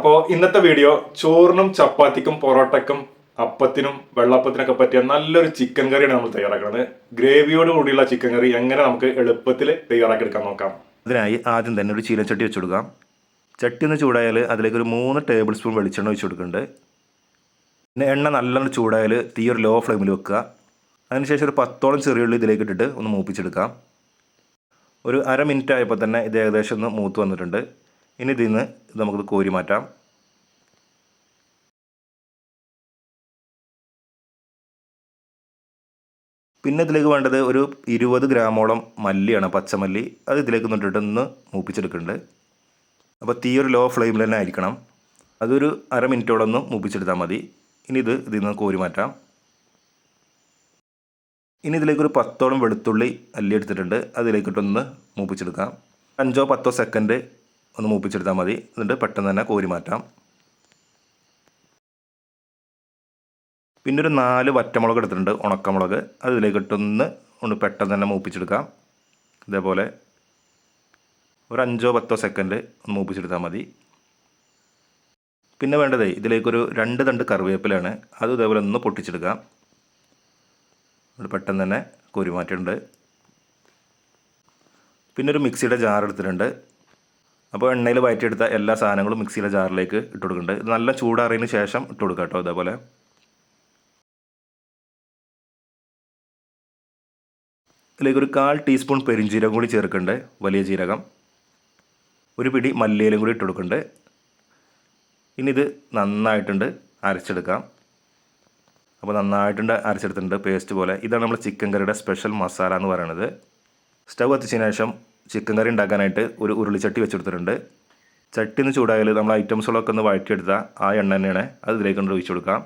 അപ്പോൾ ഇന്നത്തെ വീഡിയോ ചോറിനും ചപ്പാത്തിക്കും പൊറോട്ടക്കും അപ്പത്തിനും വെള്ളപ്പത്തിനൊക്കെ പറ്റിയ നല്ലൊരു ചിക്കൻ കറിയാണ് നമ്മൾ തയ്യാറാക്കുന്നത്. ഗ്രേവിയോട് കൂടിയുള്ള ചിക്കൻ കറി എങ്ങനെ നമുക്ക് എളുപ്പത്തിൽ തയ്യാറാക്കി എടുക്കാൻ നോക്കാം. അതിനായി ആദ്യം തന്നെ ഒരു ചീനച്ചട്ടി വെച്ച് കൊടുക്കാം. ചട്ടി ഒന്ന് ചൂടായാൽ അതിലേക്ക് ഒരു മൂന്ന് ടേബിൾ സ്പൂൺ വെളിച്ചെണ്ണ ഒഴിച്ച് കൊടുക്കുന്നുണ്ട്. പിന്നെ എണ്ണ നല്ലോണം ചൂടായാൽ തീ ഒരു ലോ ഫ്ലെയിമിൽ വെക്കുക. അതിനുശേഷം ഒരു പത്തോളം ചെറിയുള്ളി ഇതിലേക്ക് ഇട്ടിട്ട് ഒന്ന് മൂപ്പിച്ചെടുക്കാം. ഒരു അര മിനിറ്റ് ആയപ്പോൾ തന്നെ ഇത് ഏകദേശം ഒന്ന് മൂത്ത് വന്നിട്ടുണ്ട്. ഇനി ഇതിൽ നിന്ന് നമുക്കിത് കോരി മാറ്റാം. പിന്നെ ഇതിലേക്ക് വേണ്ടത് ഒരു ഇരുപത് ഗ്രാമോളം മല്ലിയാണ് പച്ചമല്ലി. അത് ഇതിലേക്ക് നിന്നിട്ട് ഒന്ന് മൂപ്പിച്ചെടുക്കുന്നുണ്ട്. അപ്പോൾ തീ ഒരു ലോ ഫ്ലെയിമിൽ തന്നെ ആയിരിക്കണം. അതൊരു അര മിനിറ്റോളം ഒന്ന് മൂപ്പിച്ചെടുത്താൽ മതി. ഇനി ഇത് ഇതിൽ നിന്ന് കോരി മാറ്റാം. ഇനി ഇതിലേക്ക് ഒരു പത്തോളം വെളുത്തുള്ളി അല്ലി എടുത്തിട്ടുണ്ട്. അതിലേക്കിട്ടൊന്ന് മൂപ്പിച്ചെടുക്കാം. അഞ്ചോ പത്തോ സെക്കൻഡ് ഒന്ന് മൂപ്പിച്ചെടുത്താൽ മതി. എന്നിട്ട് പെട്ടെന്ന് തന്നെ കോരി മാറ്റാം. പിന്നെ ഒരു നാല് വറ്റമുളക് എടുത്തിട്ടുണ്ട് ഉണക്കമുളക്. അതിലേക്കിട്ടൊന്ന് ഒന്ന് പെട്ടെന്ന് തന്നെ മൂപ്പിച്ചെടുക്കാം. ഇതേപോലെ ഒരു അഞ്ചോ പത്തോ സെക്കൻഡ് ഒന്ന് മൂപ്പിച്ചെടുത്താൽ മതി. പിന്നെ വേണ്ടത് ഇതിലേക്കൊരു രണ്ട് തണ്ട് കറിവേപ്പിലാണ് അത് ഇതേപോലെ ഒന്ന് പൊട്ടിച്ചെടുക്കാം. പെട്ടെന്ന് തന്നെ കോരി മാറ്റിയിട്ടുണ്ട്. പിന്നെ ഒരു മിക്സിയുടെ ജാർ എടുത്തിട്ടുണ്ട്. അപ്പോൾ എണ്ണയിൽ വയറ്റിയെടുത്ത എല്ലാ സാധനങ്ങളും മിക്സിയുടെ ജാറിലേക്ക് ഇട്ട് കൊടുക്കുന്നുണ്ട്. ഇത് നല്ല ചൂടാറിയതിന് ശേഷം ഇട്ട് കൊടുക്കാം കേട്ടോ ഇതേപോലെ. ഇതിലേക്ക് ഒരു കാൽ ടീസ്പൂൺ പെരിഞ്ജീരകം കൂടി ചേർക്കണ്ടേ വലിയ ജീരകം. ഒരു പിടി മല്ലിയിലും കൂടി ഇട്ട് കൊടുക്കണ്ടേ. ഇനി ഇത് നന്നായിട്ടുണ്ട് അരച്ചെടുക്കാം. അപ്പോൾ നന്നായിട്ടുണ്ട് അരച്ചെടുത്തിട്ടുണ്ട് പേസ്റ്റ് പോലെ. ഇതാണ് നമ്മൾ ചിക്കൻ കറിയുടെ സ്പെഷ്യൽ മസാല എന്ന് പറയുന്നത് സ്റ്റൗ കത്തിച്ചതിന് ശേഷം ചിക്കൻ കറി ഉണ്ടാക്കാനായിട്ട് ഒരു ഉരുളിച്ചട്ടി വെച്ചെടുത്തിട്ടുണ്ട്. ചട്ടി ഒന്ന് ചൂടായാൽ നമ്മൾ ഐറ്റംസുകളൊക്കെ ഒന്ന് വഴറ്റിയെടുത്താൽ ആ എണ്ണ തന്നെയാണ്. അത് ഇതിലേക്ക് കൊണ്ട് ഒഴിച്ചു കൊടുക്കാം.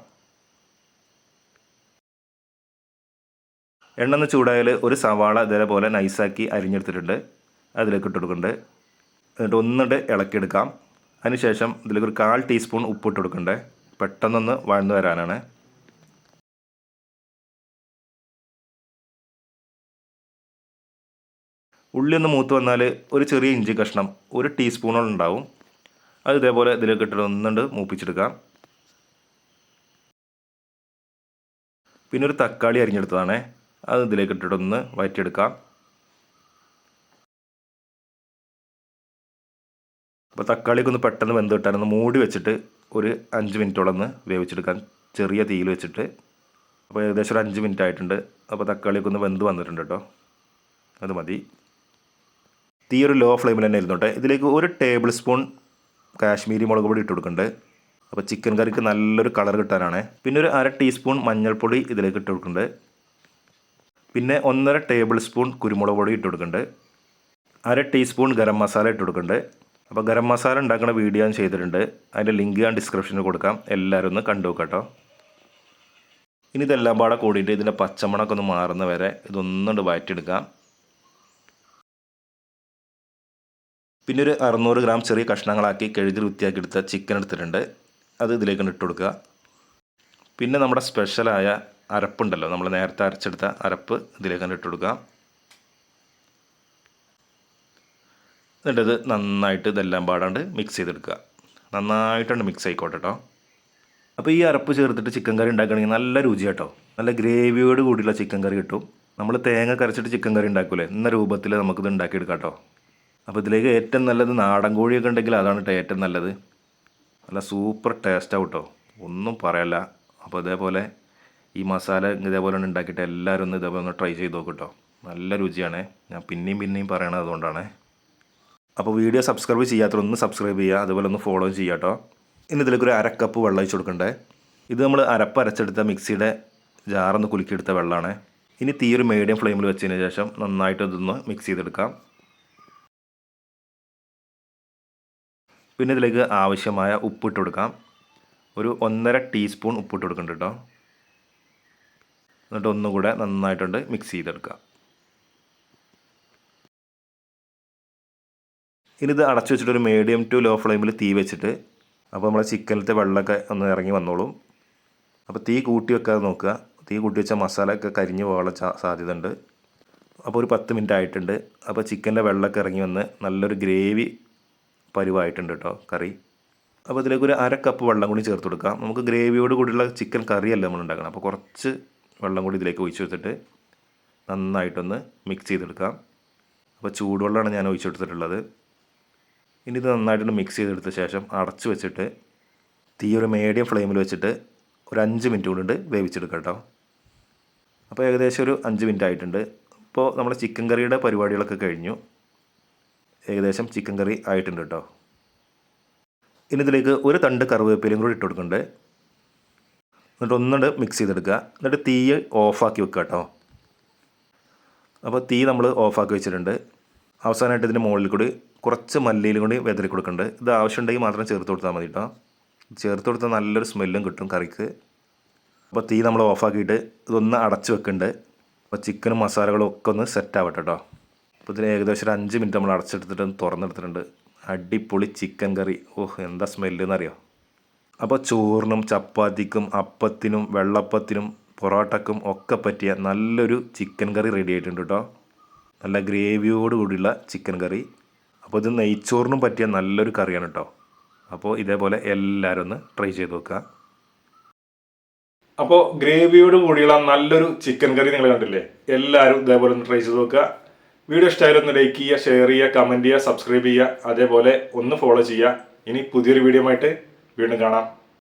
എണ്ണ ഒന്ന് ചൂടായാൽ ഒരു സവാള ഇതേപോലെ നൈസാക്കി അരിഞ്ഞെടുത്തിട്ടുണ്ട്. അതിലേക്ക് ഇട്ട് കൊടുക്കുന്നുണ്ട് എന്നിട്ട് ഒന്നിട്ട് ഇളക്കിയെടുക്കാം. അതിനുശേഷം ഇതിലേക്ക് ഒരു കാൽ ടീസ്പൂൺ ഉപ്പ് ഇട്ട് കൊടുക്കണ്ടേ പെട്ടെന്നൊന്ന് വഴന്നു വരാനാണ്. ഉള്ളി ഒന്ന് മൂത്ത് വന്നാൽ ഒരു ചെറിയ ഇഞ്ചി കഷ്ണം ഒരു ടീസ്പൂണോളം ഉണ്ടാവും. അത് ഇതേപോലെ ഇതിലേക്ക് ഇട്ടിട്ട് ഒന്നുണ്ട് മൂപ്പിച്ചെടുക്കാം. പിന്നെ ഒരു തക്കാളി അരിഞ്ഞെടുത്തതാണേ. അത് ഇതിലേക്ക് ഇട്ടിട്ടൊന്ന് വഴറ്റിയെടുക്കാം അപ്പോൾ തക്കാളിയൊക്കെ ഒന്ന് പെട്ടെന്ന് വെന്ത് കിട്ടാനൊന്ന് മൂടി വെച്ചിട്ട് ഒരു അഞ്ച് മിനിറ്റോളം ഒന്ന് വേവിച്ചെടുക്കാൻ ചെറിയ തീയിൽ വെച്ചിട്ട്. അപ്പോൾ ഏകദേശം ഒരു അഞ്ച് മിനിറ്റ് ആയിട്ടുണ്ട് അപ്പോൾ തക്കാളിയൊക്കെ ഒന്ന് വെന്ത് വന്നിട്ടുണ്ട് കേട്ടോ. അത് മതി. തീ ഒരു ലോ ഫ്ലെയിമിൽ തന്നെ ഇരുന്നോട്ടെ. ഇതിലേക്ക് ഒരു ടേബിൾ സ്പൂൺ കാശ്മീരി മുളക് പൊടി ഇട്ട് കൊടുക്കുന്നുണ്ട്. അപ്പോൾ ചിക്കൻ കറിക്ക് നല്ലൊരു കളർ കിട്ടാനാണ്. പിന്നെ ഒരു അര ടീസ്പൂൺ മഞ്ഞൾപ്പൊടി ഇതിലേക്ക് ഇട്ട് കൊടുക്കുന്നുണ്ട്. പിന്നെ ഒന്നര ടേബിൾ സ്പൂൺ കുരുമുളക് പൊടി ഇട്ട് കൊടുക്കുന്നുണ്ട് അര ടീസ്പൂൺ ഗരം മസാല ഇട്ട് കൊടുക്കുന്നുണ്ട് അപ്പോൾ ഗരം മസാല ഉണ്ടാക്കുന്ന വീഡിയോ ഞാൻ ചെയ്തിട്ടുണ്ട്. അതിന്റെ ലിങ്ക് ഞാൻ ഡിസ്ക്രിപ്ഷനിൽ കൊടുക്കാം. എല്ലാവരും ഒന്ന് കണ്ടു കേട്ടോ. ഇനി ഇതെല്ലാം പാടെ കൂടിയിട്ട് ഇതിന്റെ പച്ചമണമൊക്കെ ഒന്ന് മാറുന്ന വരെ ഇതൊന്നുകൊണ്ട് വയറ്റിയെടുക്കാം. പിന്നെ ഒരു അറുന്നൂറ് ഗ്രാം ചെറിയ കഷ്ണങ്ങളാക്കി കഴുകി വൃത്തിയാക്കി എടുത്ത ചിക്കൻ എടുത്തിട്ടുണ്ട്. അത് ഇതിലേക്ക് ഇട്ട് കൊടുക്കുക. പിന്നെ നമ്മുടെ സ്പെഷ്യലായ അരപ്പുണ്ടല്ലോ. നമ്മൾ നേരത്തെ അരച്ചെടുത്ത അരപ്പ് ഇതിലേക്ക് ഇട്ട് കൊടുക്കുക എന്നിട്ട് ഇത് നന്നായിട്ട് ഇതെല്ലാം പാടാണ്ട് മിക്സ് ചെയ്തെടുക്കുക. നന്നായിട്ടുണ്ട് മിക്സ് ആയിക്കോട്ടെ കേട്ടോ അപ്പോൾ ഈ അരപ്പ് ചേർത്തിട്ട് ചിക്കൻ കറി ഉണ്ടാക്കുകയാണെങ്കിൽ നല്ല രുചി കേട്ടോ. നല്ല ഗ്രേവിയോട് കൂടിയുള്ള ചിക്കൻ കറി കിട്ടും. നമ്മൾ തേങ്ങ കരച്ചിട്ട് ചിക്കൻ കറി ഉണ്ടാക്കൂലേ? എന്ന രൂപത്തിൽ നമുക്കിത് ഉണ്ടാക്കിയെടുക്കാം കേട്ടോ അപ്പോൾ ഇതിലേക്ക് ഏറ്റവും നല്ലത് നാടൻ കോഴിയൊക്കെ ഉണ്ടെങ്കിൽ അതാണ് കേട്ടോ ഏറ്റവും നല്ലത്. നല്ല സൂപ്പർ ടേസ്റ്റ് കേട്ടോ ഒന്നും പറയല്ല. അപ്പോൾ ഇതേപോലെ ഈ മസാല ഇതേപോലെ ഒന്ന് ഉണ്ടാക്കിയിട്ട് എല്ലാവരും ഒന്ന് ഇതേപോലെ ഒന്ന് ട്രൈ ചെയ്ത് നോക്കും കേട്ടോ നല്ല രുചിയാണ്. ഞാൻ പിന്നെയും പിന്നെയും പറയണത് അതുകൊണ്ടാണ്. അപ്പോൾ വീഡിയോ സബ്സ്ക്രൈബ് ചെയ്യാത്തവരൊന്ന് സബ്സ്ക്രൈബ് ചെയ്യുക അതുപോലെ ഒന്ന് ഫോളോ ചെയ്യുക കേട്ടോ ഇനി ഇതിലേക്ക് ഒരു അരക്കപ്പ് കപ്പ് വെള്ളം ഒഴിച്ച് കൊടുക്കണ്ടേ? ഇത് നമ്മൾ അരപ്പ് അരച്ചെടുത്ത മിക്സിയുടെ ജാറൊന്ന് കുലുക്കിയെടുത്ത വെള്ളമാണ് ഇനി തീ ഒരു മീഡിയം ഫ്ലെയിമിൽ വെച്ചതിന് ശേഷം നന്നായിട്ട് ഇതൊന്ന് മിക്സ് ചെയ്തെടുക്കാം. പിന്നെ ഇതിലേക്ക് ആവശ്യമായ ഉപ്പിട്ട് കൊടുക്കാം. ഒരു ഒന്നര ടീസ്പൂൺ ഉപ്പിട്ട് കൊടുക്കണ്ട കേട്ടോ എന്നിട്ട് ഒന്നുകൂടെ നന്നായിട്ടുണ്ട് മിക്സ് ചെയ്തെടുക്കുക ഇനി അടച്ചു വെച്ചിട്ട് ഒരു മീഡിയം ടു ലോ ഫ്ലെയിമിൽ തീ വെച്ചിട്ട് അപ്പോൾ നമ്മളെ ചിക്കനിലത്തെ വെള്ളമൊക്കെ ഒന്ന് ഇറങ്ങി വന്നോളും. അപ്പോൾ തീ കൂട്ടി വെക്കാതെ നോക്കുക. തീ കൂട്ടി വെച്ച മസാല ഒക്കെ കരിഞ്ഞു പോകാനുള്ള സാധ്യത ഉണ്ട് അപ്പോൾ ഒരു പത്ത് മിനിറ്റ് ആയിട്ടുണ്ട്. അപ്പോൾ ചിക്കന്റെ വെള്ളമൊക്കെ ഇറങ്ങി വന്ന് നല്ലൊരു ഗ്രേവി പരുവായിട്ടുണ്ട് കേട്ടോ കറി. അപ്പോൾ ഇതിലേക്ക് ഒരു അര കപ്പ് വെള്ളം കൂടി ചേർത്ത് കൊടുക്കാം. നമുക്ക് ഗ്രേവിയോട് കൂടിയുള്ള ചിക്കൻ കറിയല്ല നമ്മൾ ഉണ്ടാക്കണം. അപ്പോൾ കുറച്ച് വെള്ളം കൂടി ഇതിലേക്ക് ഒഴിച്ചു കൊടുത്തിട്ട് നന്നായിട്ടൊന്ന് മിക്സ് ചെയ്തെടുക്കാം. അപ്പോൾ ചൂടുവെള്ളമാണ് ഞാൻ ഒഴിച്ചു കൊടുത്തിട്ടുള്ളത്. ഇനി ഇത് നന്നായിട്ടൊന്ന് മിക്സ് ചെയ്തെടുത്ത ശേഷം അടച്ചു വെച്ചിട്ട് തീ ഒരു മീഡിയം ഫ്ലെയിമിൽ വെച്ചിട്ട് ഒരു അഞ്ച് മിനിറ്റ് കൊണ്ട് വേവിച്ചെടുക്കാം കേട്ടോ. അപ്പോൾ ഏകദേശം ഒരു അഞ്ച് മിനിറ്റ് ആയിട്ടുണ്ട്. ഇപ്പോൾ നമ്മുടെ ചിക്കൻ കറിയുടെ പരിപാടികളൊക്കെ കഴിഞ്ഞു. ഏകദേശം ചിക്കൻ കറി ആയിട്ടുണ്ട് കേട്ടോ. ഇനി ഇതിലേക്ക് ഒരു തണ്ട് കറിവേപ്പിലയും കൂടി ഇട്ട് കൊടുക്കുന്നുണ്ട്. എന്നിട്ട് ഒന്നുകൊണ്ട് മിക്സ് ചെയ്തെടുക്കുക. എന്നിട്ട് തീ ഓഫാക്കി വെക്കുക കേട്ടോ. അപ്പോൾ തീ നമ്മൾ ഓഫാക്കി വെച്ചിട്ടുണ്ട്. അവസാനമായിട്ട് ഇതിന്റെ മുകളിൽ കൂടി കുറച്ച് മല്ലിയിലും കൂടി വെതറി കൊടുക്കുന്നുണ്ട്. ഇത് ആവശ്യമുണ്ടെങ്കിൽ മാത്രം ചേർത്ത് കൊടുത്താൽ മതി കേട്ടോ. ചേർത്ത് കൊടുത്താൽ നല്ലൊരു സ്മെല്ലും കിട്ടും കറിക്ക്. അപ്പോൾ തീ നമ്മൾ ഓഫാക്കിയിട്ട് ഇതൊന്ന് അടച്ച് വെക്കുന്നുണ്ട്. അപ്പോൾ ചിക്കനും മസാലകളും ഒക്കെ ഒന്ന് സെറ്റ് ആവട്ടെ കേട്ടോ. അപ്പോൾ ഇതിന് ഏകദേശം ഒരു അഞ്ച് മിനിറ്റ് നമ്മൾ അടച്ചെടുത്തിട്ട് തുറന്നെടുത്തിട്ടുണ്ട്. അടിപൊളി ചിക്കൻ കറി ഓഹ് എന്താ സ്മെല്ല് എന്നറിയോ? അപ്പോൾ ചോറിനും ചപ്പാത്തിക്കും അപ്പത്തിനും വെള്ളപ്പത്തിനും പൊറോട്ടക്കും ഒക്കെ പറ്റിയ നല്ലൊരു ചിക്കൻ കറി റെഡി ആയിട്ടുണ്ട് കേട്ടോ നല്ല ഗ്രേവിയോട് കൂടിയുള്ള ചിക്കൻ കറി. അപ്പോൾ ഇത് നെയ്ച്ചോറിനും പറ്റിയ നല്ലൊരു കറിയാണ് കേട്ടോ അപ്പോൾ ഇതേപോലെ എല്ലാവരും ഒന്ന് ട്രൈ ചെയ്ത് നോക്കുക. അപ്പോൾ ഗ്രേവിയോട് കൂടിയുള്ള നല്ലൊരു ചിക്കൻ കറി നിങ്ങൾ കണ്ടില്ലേ? എല്ലാവരും ഇതേപോലെ ഒന്ന് ട്രൈ ചെയ്ത് നോക്കുക. വീഡിയോ ഇഷ്ടമായാലും ഒന്ന് ലൈക്ക് ചെയ്യുക ഷെയർ ചെയ്യുക കമന്റ് ചെയ്യുക സബ്സ്ക്രൈബ് ചെയ്യുക. അതേപോലെ ഒന്ന് ഫോളോ ചെയ്യുക. ഇനി പുതിയൊരു വീഡിയോ ആയിട്ട് വീണ്ടും കാണാം.